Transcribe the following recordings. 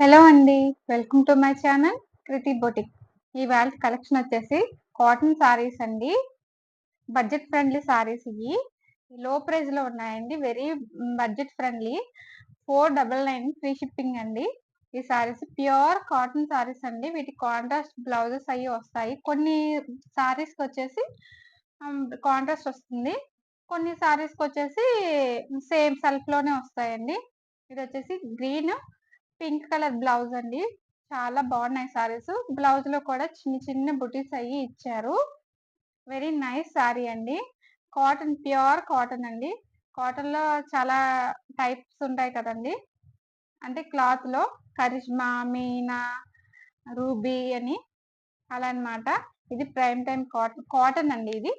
Hello అండి. Welcome to my channel Kriti boutique. ఇవాళ collection వచ్చేసి కాటన్ సారీస్ అండి. బడ్జెట్ ఫ్రెండ్లీ సారీస్ ఇవి. లో ప్రైజ్లో ఉన్నాయండి. Very budget friendly. Four double nine free shipping అండి. ఈ సారీస్ ప్యూర్ కాటన్ సారీస్ అండి. వీటి కాంట్రాస్ట్ బ్లౌజెస్ అవి వస్తాయి. కొన్ని శారీస్కి వచ్చేసి కాంట్రాస్ట్ వస్తుంది. కొన్ని సారీస్కి వచ్చేసి సేమ్ సెల్ఫ్లోనే వస్తాయండి. ఇది వచ్చేసి గ్రీన్ పింక్ కలర్ బ్లౌజ్ అండి. చాలా బాగున్నాయి సారీస్. బ్లౌజ్లో కూడా చిన్న చిన్న బుటీస్ అయ్యి ఇచ్చారు. వెరీ నైస్ సారీ అండి. కాటన్ ప్యూర్ కాటన్ అండి. కాటన్లో చాలా టైప్స్ ఉంటాయి కదండి. అంటే క్లాత్లో కరిష్మా మీనా రూబీ అని అలా అనమాట ఇది ప్రైమ్ టైం కాటన్ కాటన్ అండి ఇది.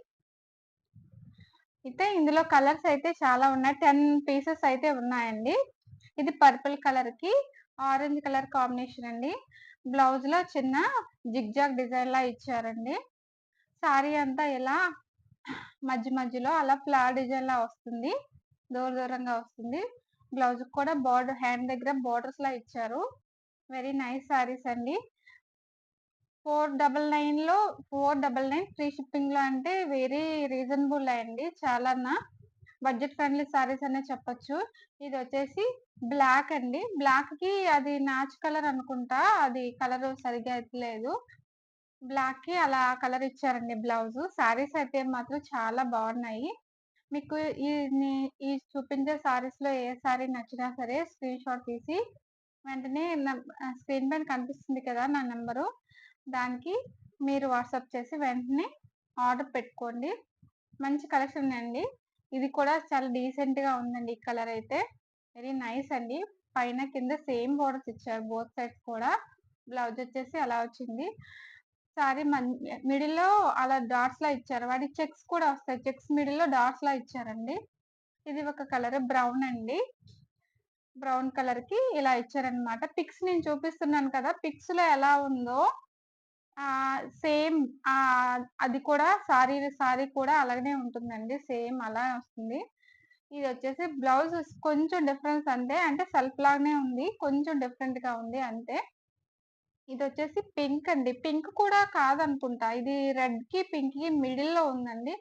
అయితే ఇందులో కలర్స్ అయితే చాలా ఉన్నాయి. టెన్ పీసెస్ అయితే ఉన్నాయండి. ఇది పర్పుల్ కలర్కి ఆరెంజ్ కలర్ కాంబినేషన్ అండి. బ్లౌజ్లో చిన్న జిగ్జాగ్ డిజైన్ లా ఇచ్చారండి. సారీ అంతా ఇలా మధ్య మధ్యలో అలా ఫ్లవర్ డిజైన్ లా వస్తుంది. దూర దూరంగా వస్తుంది. బ్లౌజ్ కూడా బార్డర్ హ్యాండ్ దగ్గర బార్డర్స్ లా ఇచ్చారు. వెరీ నైస్ సారీస్ అండి. ఫోర్ డబల్ నైన్లో ఫోర్ డబల్ నైన్ ఫ్రీ షిప్పింగ్లో అంటే వెరీ రీజనబుల్ అండి. చాలా బడ్జెట్ ఫ్రెండ్లీ సారీస్ అనే చెప్పొచ్చు. ఇది వచ్చేసి బ్లాక్ అండి. బ్లాక్కి అది నాచ్ కలర్ అనుకుంటా. అది కలర్ సరిగా అయితే బ్లాక్కి అలా కలర్ ఇచ్చారండి బ్లౌజ్. సారీస్ అయితే మాత్రం చాలా బాగున్నాయి. మీకు ఈ ఈ చూపించే సారీస్లో ఏ సారీ నచ్చినా సరే స్క్రీన్ షాట్ తీసి వెంటనే స్క్రీన్ పైన కనిపిస్తుంది కదా నా నెంబరు. దానికి మీరు వాట్సాప్ చేసి వెంటనే ఆర్డర్ పెట్టుకోండి. మంచి కలెక్షన్ అండి. ఇది కూడా చాలా డీసెంట్గా ఉందండి ఈ కలర్ అయితే. వెరీ నైస్ అండి. పైన కింద సేమ్ బోర్డర్స్ ఇచ్చారు బోత్ సైడ్స్ కూడా. బ్లౌజ్ వచ్చేసి అలా వచ్చింది. సారీ మిడిల్లో అలా డాట్స్ లా ఇచ్చారు. వాటి చెక్స్ కూడా వస్తాయి. చెక్స్ మిడిల్లో డాట్స్ లా ఇచ్చారండి. ఇది ఒక కలర్ బ్రౌన్ అండి. బ్రౌన్ కలర్కి ఇలా ఇచ్చారనమాట పిక్స్ నేను చూపిస్తున్నాను కదా పిక్స్లో ఎలా ఉందో సేమ్ అది కూడా సారీ సారీ కూడా అలాగే ఉంటుందండి. సేమ్ అలా వస్తుంది. ఇది వచ్చేసి బ్లౌజ్ కొంచెం డిఫరెన్స్ అంతే అంటే సెల్ఫ్ లాగానే ఉంది కొంచెం డిఫరెంట్గా ఉంది అంతే ఇది వచ్చేసి పింక్ అండి. పింక్ కూడా కాదనుకుంటా. ఇది రెడ్కి పింక్కి మిడిల్లో ఉందండి.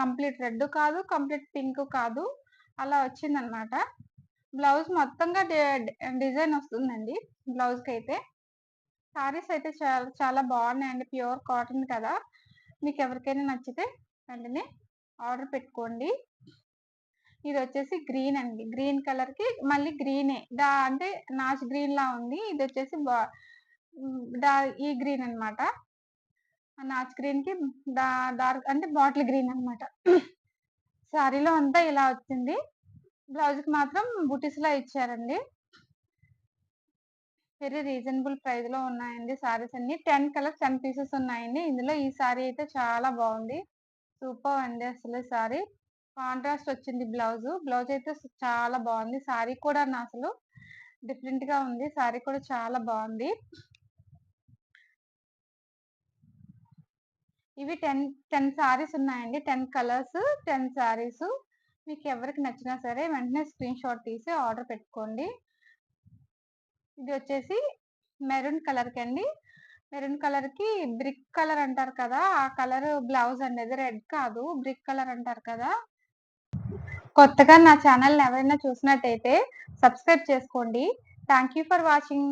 కంప్లీట్ రెడ్ కాదు కంప్లీట్ పింక్ కాదు. అలా వచ్చిందనమాట. బ్లౌజ్ మొత్తంగా డిజైన్ వస్తుందండి బ్లౌజ్కి అయితే సారీస్ అయితే చాలా చాలా బాగున్నాయండి. ప్యూర్ కాటన్ కదా. మీకు ఎవరికైనా నచ్చితే వెంటనే ఆర్డర్ పెట్టుకోండి. ఇది వచ్చేసి గ్రీన్ అండి. గ్రీన్ కలర్కి మళ్ళీ గ్రీనే. దా అంటే నాచ్ గ్రీన్ లా ఉంది. ఇది వచ్చేసి దా ఈ గ్రీన్ అనమాట నాచ్ గ్రీన్కి దా డార్క్ అంటే బాటిల్ గ్రీన్ అనమాట శారీలో అంతా ఇలా వచ్చింది. బ్లౌజ్కి మాత్రం బుటిస్లా ఇచ్చారండి. వెరీ రీజనబుల్ ప్రైస్లో ఉన్నాయండి సారీస్ అన్ని. టెన్ కలర్స్ టెన్ పీసెస్ ఉన్నాయండి. ఇందులో ఈ సారీ అయితే చాలా బాగుంది. సూపర్ అండి అసలు సారీ కాంట్రాస్ట్ వచ్చింది బ్లౌజ్ బ్లౌజ్ అయితే చాలా బాగుంది. సారీ కూడా అసలు డిఫరెంట్గా ఉంది. సారీ కూడా చాలా బాగుంది. ఇవి టెన్ టెన్ సారీస్ ఉన్నాయండి. టెన్ కలర్స్ టెన్ సారీస్ మీకు ఎవరికి నచ్చినా సరే వెంటనే స్క్రీన్ షాట్ తీసి ఆర్డర్ పెట్టుకోండి. ఇది వచ్చేసి మెరూన్ కలర్కి అండి. మెరూన్ కలర్కి బ్రిక్ కలర్ అంటారు కదా ఆ కలర్ బ్లౌజ్ అండి అది రెడ్ కాదు బ్రిక్ కలర్ అంటారు కదా. కొత్తగా నా ఛానల్ ఎవరైనా చూసినట్టయితే సబ్స్క్రైబ్ చేసుకోండి. Thank you for watching.